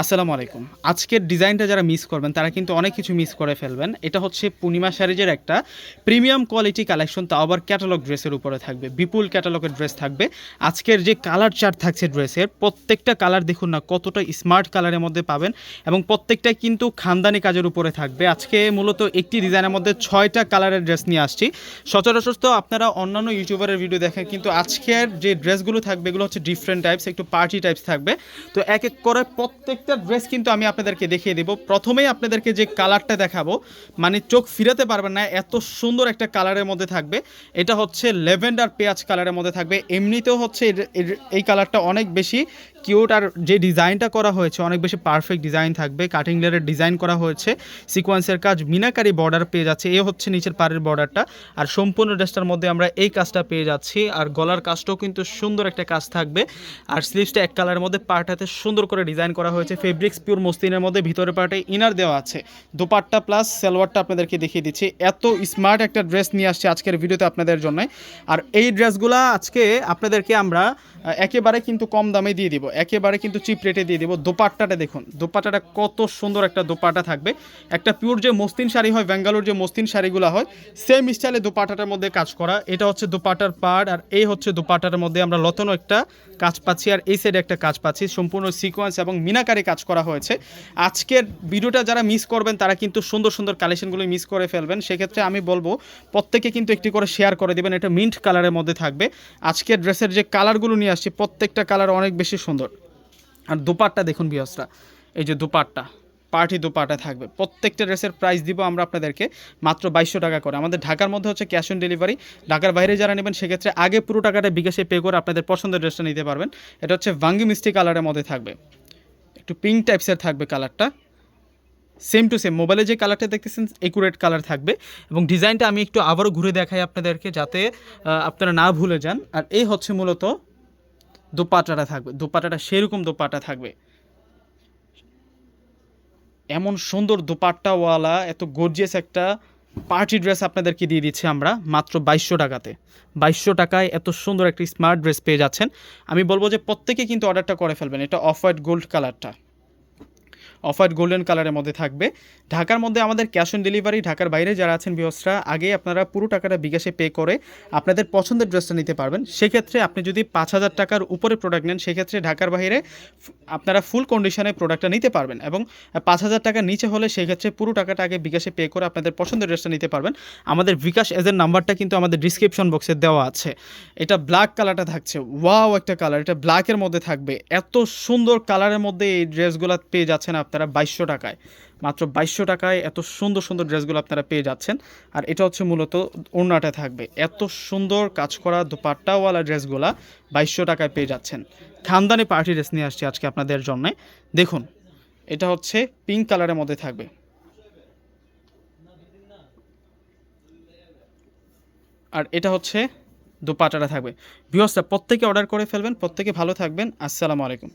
আসসালামু আলাইকুম। আজকের ডিজাইনটা যারা মিস করবেন, তারা কিন্তু অনেক কিছু মিস করে ফেলবেন। এটা হচ্ছে পূর্ণিমা শাড়িজের একটা প্রিমিয়াম কোয়ালিটি কালেকশন তা আবার ক্যাটালগ ড্রেসের উপরে থাকবে। বিপুল ক্যাটালগের ড্রেস থাকবে। আজকের যে কালার চার্ট থাকছে ড্রেসের প্রত্যেকটা কালার দেখুন না, কতটা স্মার্ট কালারের মধ্যে পাবেন এবং প্রত্যেকটাই কিন্তু খানদানি কাজের উপরে থাকবে। আজকে মূলত একটি ডিজাইনের মধ্যে ছয়টা কালারের ড্রেস নিয়ে আসছি। সচরাচর তো আপনারা অন্যান্য ইউটিউবারের ভিডিও দেখেন, কিন্তু আজকের যে ড্রেসগুলো থাকবে, এগুলো হচ্ছে ডিফারেন্ট টাইপস একটু পার্টি টাইপস থাকবে। তো এক এক করে প্রত্যেকটা ড্রেস কিন্তু আমি আপনাদেরকে দেখিয়ে দেবো। প্রথমেই আপনাদেরকে যে কালারটা দেখাবো মানে চোখ ফিরাতে পারবেন না, এত সুন্দর একটা কালারের মধ্যে থাকবে। এটা হচ্ছে লেভেন্ডার পেঁয়াজ কালারের মধ্যে থাকবে। এমনিতেও হচ্ছে এই কালারটা অনেক বেশি কিউট আর যে ডিজাইনটা করা হয়েছে, অনেক বেশি পারফেক্ট ডিজাইন থাকবে। কাটিং লেয়ারের ডিজাইন করা হয়েছে। সিকোয়েন্সের কাজ মিনাকারি বর্ডার পেয়ে যাচ্ছে। এ হচ্ছে নিচের পাড়ের বর্ডারটা। আর সম্পূর্ণ ড্রেসটার মধ্যে আমরা এই কাজটা পেয়ে যাচ্ছি। আর গলার কাজটাও কিন্তু সুন্দর একটা কাজ থাকবে। আর স্লিভসটা এক কালারের মধ্যে পার্টাতে সুন্দর করে ডিজাইন করা হয়েছে। ফেব্রিক্স পিওর মসলিনের মধ্যে ভিতরে পার্টে ইনার দেওয়া আছে। দোপাট্টা প্লাস সালোয়ারটা আপনাদেরকে দেখিয়ে দিচ্ছি। এত স্মার্ট একটা ড্রেস নিয়ে আসছে আজকের ভিডিওতে আপনাদের জন্য। আর এই ড্রেসগুলো আজকে আপনাদেরকে আমরা একেবারে কিন্তু কম দামে দিয়ে দিব। একেবারে কিন্তু চিপ রেটে দিয়ে দিব। দোপাট্টাটা দেখুন। দোপাট্টাটা কত সুন্দর একটা দোপাট্টা থাকবে। একটা পিওর যে মসলিন শাড়ি হয় ব্যাঙ্গালোর যে মসলিন শাড়িগুলো হয় সেম স্টাইলে দোপাট্টাটার মধ্যে কাজ করা। এটা হচ্ছে দোপাট্টার পাড় আর এই হচ্ছে দোপাট্টার মধ্যে আমরা লতনো একটা কাজ পাচ্ছি। আর এই সাইডে একটা কাজ পাচ্ছি। সম্পূর্ণ সিকোয়েন্স এবং মিনাকারি কাজ করা হয়েছে। আজকের ভিডিওটা যারা মিস করবেন, তারা কিন্তু সুন্দর সুন্দর কালেকশনগুলো মিস করে ফেলবেন। সেক্ষেত্রে আমি বলব, প্রত্যেকে কিন্তু একটি করে শেয়ার করে দেবেন। এটা মিন্ট কালারের মধ্যে থাকবে। আজকের ড্রেসের যে কালারগুলো নিয়ে আসছি, প্রত্যেকটা কালার অনেক বেশি সুন্দর। আর দুপাট্টা দেখুন বিয়সরা এই যে দুপাট্টা পার্টি দুপাটা থাকবে। প্রত্যেকটা ড্রেসের প্রাইস দিব আমরা আপনাদেরকে মাত্র বাইশশো টাকা করে। আমাদের ঢাকার মধ্যে হচ্ছে ক্যাশ অন ডেলিভারি ঢাকার বাইরে যারা নেবেন, সেক্ষেত্রে আগে পুরো টাকাটা বিকাশে পে করে আপনাদের পছন্দের ড্রেসটা নিতে পারবেন। এটা হচ্ছে ভাঙ্গি মিষ্টি কালারের মধ্যে থাকবে। একটু পিঙ্ক টাইপসের থাকবে কালারটা সেম টু সেম মোবাইলে যে কালারটা দেখতেছেন একুরেট কালার থাকবে। এবং ডিজাইনটা আমি একটু আবারও ঘুরে দেখাই আপনাদেরকে যাতে আপনারা না ভুলে যান। আর এই হচ্ছে মূলত দোপাটাটা থাকবে। দোপাটাটা সেরকম দোপাটা থাকবে। এমন সুন্দর দোপাট্টাওয়ালা, এত গর্জিয়াস একটা পার্টি ড্রেস আপনাদেরকে দিয়ে দিচ্ছি আমরা মাত্র বাইশশো টাকাতে। বাইশশো টাকায় এত সুন্দর একটি স্মার্ট ড্রেস পেয়ে যাচ্ছেন। আমি বলব যে প্রত্যেকে কিন্তু অর্ডারটা করে ফেলবেন। এটা অফ হোয়াইট গোল্ড কালারটা। অফ হোয়াইট গোল্ডেন কালারের মধ্যে থাকবে। ঢাকার মধ্যে আমাদের ক্যাশ অন ডেলিভারি, ঢাকার বাইরে যারা আছেন বিহসরা আগে আপনারা পুরো টাকাটা বিকাশে পে করে আপনাদের পছন্দের ড্রেসটা নিতে পারবেন। সেক্ষেত্রে আপনি যদি পাঁচ হাজার টাকার উপরে প্রোডাক্ট নেন, সেক্ষেত্রে ঢাকার বাইরে আপনারা ফুল কন্ডিশনে প্রোডাক্টটা নিতে পারবেন এবং পাঁচ হাজার টাকার নিচে হলে সেক্ষেত্রে পুরো টাকাটা আগে বিকাশে পে করে আপনাদের পছন্দের ড্রেসটা নিতে পারবেন। আমাদের বিকাশ এজের নাম্বারটা কিন্তু আমাদের ডিসক্রিপশন বক্সে দেওয়া আছে। এটা ব্ল্যাক কালারটা থাকছে। ওয়াও একটা কালার এটা ব্ল্যাকের মধ্যে থাকবে। এত সুন্দর কালারের মধ্যে এই ড্রেসগুলো পেয়ে যাচ্ছেন আপনারা বাইশশো টাকায়, মাত্র বাইশশো টাকায় এত সুন্দর সুন্দর ড্রেসগুলো আপনারা পেয়ে যাচ্ছেন। আর এটা হচ্ছে মূলত ওড়নাটা থাকবে। এত সুন্দর কাজ করা দুপাট্টাওয়ালা ড্রেসগুলা বাইশশো টাকায় পেয়ে যাচ্ছেন। খানদানি পার্টি ড্রেস নিয়ে আসছি আজকে আপনাদের জন্য। দেখুন, এটা হচ্ছে পিঙ্ক কালারের মধ্যে থাকবে। আর এটা হচ্ছে দুপাটাটা থাকবে। ভিউয়ার্সরা প্রত্যেকে অর্ডার করে ফেলবেন, প্রত্যেকে ভালো থাকবেন। আসসালামু আলাইকুম।